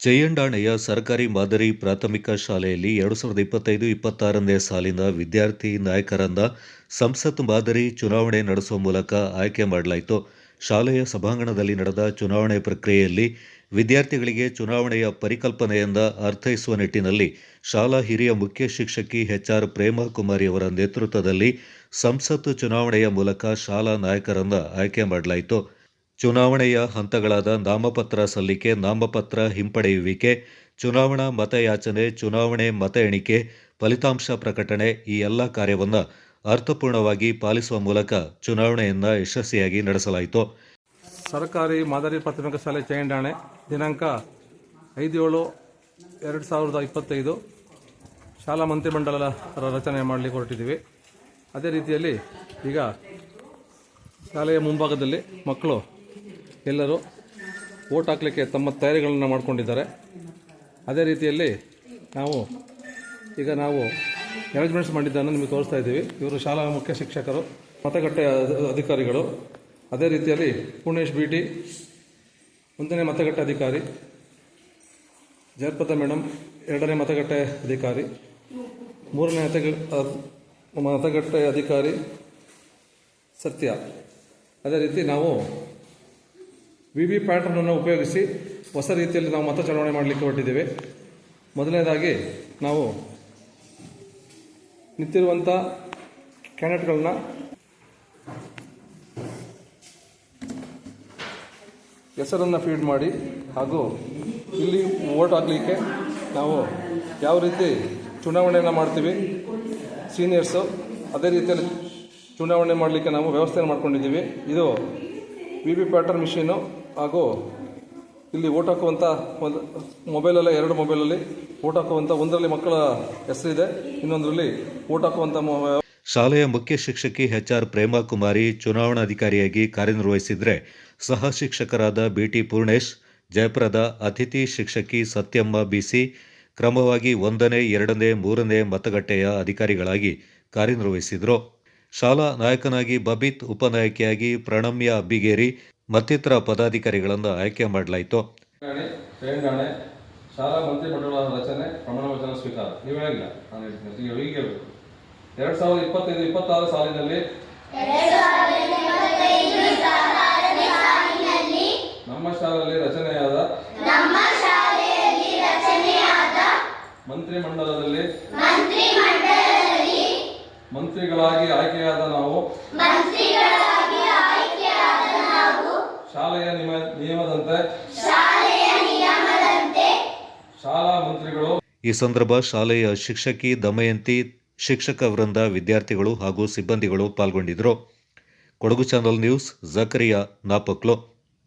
ಜಯಂಡಾಣೆಯ ಸರ್ಕಾರಿ ಮಾದರಿ ಪ್ರಾಥಮಿಕ ಶಾಲೆಯಲ್ಲಿ ಎರಡು ಸಾವಿರದ ಇಪ್ಪತ್ತೈದು, ಇಪ್ಪತ್ತಾರನೇ ಸಾಲಿನ ವಿದ್ಯಾರ್ಥಿ ನಾಯಕರನ್ನ ಸಂಸತ್ ಮಾದರಿ ಚುನಾವಣೆ ನಡೆಸುವ ಮೂಲಕ ಆಯ್ಕೆ ಮಾಡಲಾಯಿತು. ಶಾಲೆಯ ಸಭಾಂಗಣದಲ್ಲಿ ನಡೆದ ಚುನಾವಣೆ ಪ್ರಕ್ರಿಯೆಯಲ್ಲಿ ವಿದ್ಯಾರ್ಥಿಗಳಿಗೆ ಚುನಾವಣೆಯ ಪರಿಕಲ್ಪನೆಯಿಂದ ಅರ್ಥೈಸುವ ನಿಟ್ಟಿನಲ್ಲಿ ಶಾಲಾ ಹಿರಿಯ ಮುಖ್ಯ ಶಿಕ್ಷಕಿ ಎಚ್ ಆರ್ ಪ್ರೇಮಕುಮಾರಿ ಅವರ ನೇತೃತ್ವದಲ್ಲಿ ಸಂಸತ್ ಚುನಾವಣೆಯ ಮೂಲಕ ಶಾಲಾ ನಾಯಕರಂದ ಆಯ್ಕೆ ಮಾಡಲಾಯಿತು. ಚುನಾವಣೆಯ ಹಂತಗಳಾದ ನಾಮಪತ್ರ ಸಲ್ಲಿಕೆ, ನಾಮಪತ್ರ ಹಿಂಪಡೆಯುವಿಕೆ, ಚುನಾವಣಾ ಮತಯಾಚನೆ, ಚುನಾವಣೆ ಮತ ಎಣಿಕೆ, ಫಲಿತಾಂಶ ಪ್ರಕಟಣೆ ಈ ಎಲ್ಲ ಕಾರ್ಯವನ್ನು ಅರ್ಥಪೂರ್ಣವಾಗಿ ಪಾಲಿಸುವ ಮೂಲಕ ಚುನಾವಣೆಯನ್ನು ಯಶಸ್ವಿಯಾಗಿ ನಡೆಸಲಾಯಿತು. ಸರ್ಕಾರಿ ಮಾದರಿ ಪ್ರಾಥಮಿಕ ಶಾಲೆ ಚೈಂಡಾಣೆ ದಿನಾಂಕ ಐದು ಏಳು ಎರಡು ಸಾವಿರದ ಇಪ್ಪತ್ತೈದು. ಶಾಲಾ ಮಂತ್ರಿಮಂಡಲದ ರಚನೆ ಮಾಡಲಿಕ್ಕೆ ಹೊರಟಿದ್ದೀವಿ. ಅದೇ ರೀತಿಯಲ್ಲಿ ಈಗ ಶಾಲೆಯ ಮುಂಭಾಗದಲ್ಲಿ ಮಕ್ಕಳು ಎಲ್ಲರೂ ಓಟ್ ಹಾಕಲಿಕ್ಕೆ ತಮ್ಮ ತಯಾರಿಗಳನ್ನು ಮಾಡಿಕೊಂಡಿದ್ದಾರೆ. ಅದೇ ರೀತಿಯಲ್ಲಿ ನಾವು ಈಗ ನಾವು ಅರೇಂಜ್ಮೆಂಟ್ಸ್ ಮಾಡಿದ್ದನ್ನು ನಿಮಗೆ ತೋರಿಸ್ತಾ ಇದ್ದೀವಿ. ಇವರು ಶಾಲಾ ಮುಖ್ಯ ಶಿಕ್ಷಕರು, ಮತಗಟ್ಟೆ ಅಧ- ಅಧಿಕಾರಿಗಳು. ಅದೇ ರೀತಿಯಲ್ಲಿ ಪುಣೇಶ್ ಬಿ ಟಿ, ಒಂದನೇ ಮತಗಟ್ಟೆ ಅಧಿಕಾರಿ, ಜಯಪ್ರದ ಮೇಡಮ್ ಎರಡನೇ ಮತಗಟ್ಟೆ ಅಧಿಕಾರಿ, ಮೂರನೇ ಮತಗ ಮತಗಟ್ಟೆ ಅಧಿಕಾರಿ ಸತ್ಯ. ಅದೇ ರೀತಿ ನಾವು ವಿ ವಿ ಪ್ಯಾಟ್ರನನ್ನು ಉಪಯೋಗಿಸಿ ಹೊಸ ರೀತಿಯಲ್ಲಿ ನಾವು ಮತ ಚಲಾವಣೆ ಮಾಡಲಿಕ್ಕೆ ಹೊರಟಿದ್ದೇವೆ. ಮೊದಲನೇದಾಗಿ ನಾವು ನಿಂತಿರುವಂಥ ಕ್ಯಾಂಡಿಡೇಟ್ಗಳನ್ನ ಹೆಸರನ್ನು ಫೀಡ್ ಮಾಡಿ ಹಾಗೂ ಇಲ್ಲಿ ವೋಟ್ ಆಗಲಿಕ್ಕೆ ನಾವು ಯಾವ ರೀತಿ ಚುನಾವಣೆಯನ್ನು ಮಾಡ್ತೀವಿ, ಸೀನಿಯರ್ಸು ಅದೇ ರೀತಿಯಲ್ಲಿ ಚುನಾವಣೆ ಮಾಡಲಿಕ್ಕೆ ನಾವು ವ್ಯವಸ್ಥೆಯನ್ನು ಮಾಡ್ಕೊಂಡಿದ್ದೀವಿ. ಇದು ವಿ ವಿ ಪ್ಯಾಟರ್ನ್ ಮಿಷಿನು. ಹಾಗೂ ಇಲ್ಲಿ ಓಟ್ ಹಾಕುವಂಥ ಒಂದು, ಮೊಬೈಲಲ್ಲೇ, ಎರಡು ಮೊಬೈಲಲ್ಲಿ ಓಟ್ ಹಾಕುವಂಥ ಒಂದರಲ್ಲಿ ಮಕ್ಕಳ ಹೆಸರಿದೆ, ಇನ್ನೊಂದರಲ್ಲಿ ಓಟ್ ಹಾಕುವಂಥ ಶಾಲೆಯ ಮುಖ್ಯ ಶಿಕ್ಷಕಿ ಎಚ್ಆರ್ ಪ್ರೇಮಾ ಕುಮಾರಿ ಚುನಾವಣಾಧಿಕಾರಿಯಾಗಿ ಕಾರ್ಯನಿರ್ವಹಿಸಿದರೆ ಸಹ ಶಿಕ್ಷಕರಾದ ಬಿ ಟಿ ಪೂರ್ಣೇಶ್, ಜಯಪ್ರದ ಅತಿಥಿ ಶಿಕ್ಷಕಿ ಸತ್ಯಮ್ಮ ಬಿಸಿ, ಕ್ರಮವಾಗಿ ಒಂದನೇ, ಎರಡನೇ, ಮೂರನೇ ಮತಗಟ್ಟೆಯ ಅಧಿಕಾರಿಗಳಾಗಿ ಕಾರ್ಯನಿರ್ವಹಿಸಿದರು. ಶಾಲಾ ನಾಯಕನಾಗಿ ಬಬಿತ್, ಉಪನಾಯಕಿಯಾಗಿ ಪ್ರಣಮ್ಯ ಅಬ್ಬಿಗೇರಿ ಮತ್ತಿತರ ಪದಾಧಿಕಾರಿಗಳನ್ನು ಆಯ್ಕೆ ಮಾಡಲಾಯಿತು. ಶಾಲಾ ಮಂತ್ರಿ ಶಾಲಾ ಮಂತ್ರಿಮಂಡಲ ರಚನೆ ಪ್ರಮಾಣ ವಚನ ಸ್ವೀಕಾರ. ನೀವೇ ಇಲ್ಲ ನಾನು ಹೇಳ್ತೀನಿ ಈಗ ಹೀಗೆ ಹೇಳಬೇಕು. ಎರಡ್ ಸಾವಿರದ ಇಪ್ಪತ್ತೈದು ಇಪ್ಪತ್ತಾರು ಸಾಲಿನಲ್ಲಿ ನಮ್ಮ ಶಾಲೆಯಲ್ಲಿ ರಚನೆಯಾದ ಮಂತ್ರಿಮಂಡಲದಲ್ಲಿ ಮಂತ್ರಿಗಳಾಗಿ ಆಯ್ಕೆಯಾದ ನಾವು ನಿಯಮದಂತೆ ಶಾಲಾ ಮಂತ್ರಿಗಳು ಈ ಸಂದರ್ಭ ಶಾಲೆಯ ಶಿಕ್ಷಕಿ ದಮಯಂತಿ ಶಿಕ್ಷಕ ವೃಂದ ವಿದ್ಯಾರ್ಥಿಗಳು ಹಾಗೂ ಸಿಬ್ಬಂದಿಗಳು ಪಾಲ್ಗೊಂಡಿದ್ದರು. Kodagu channel news Zakariya Napaklu.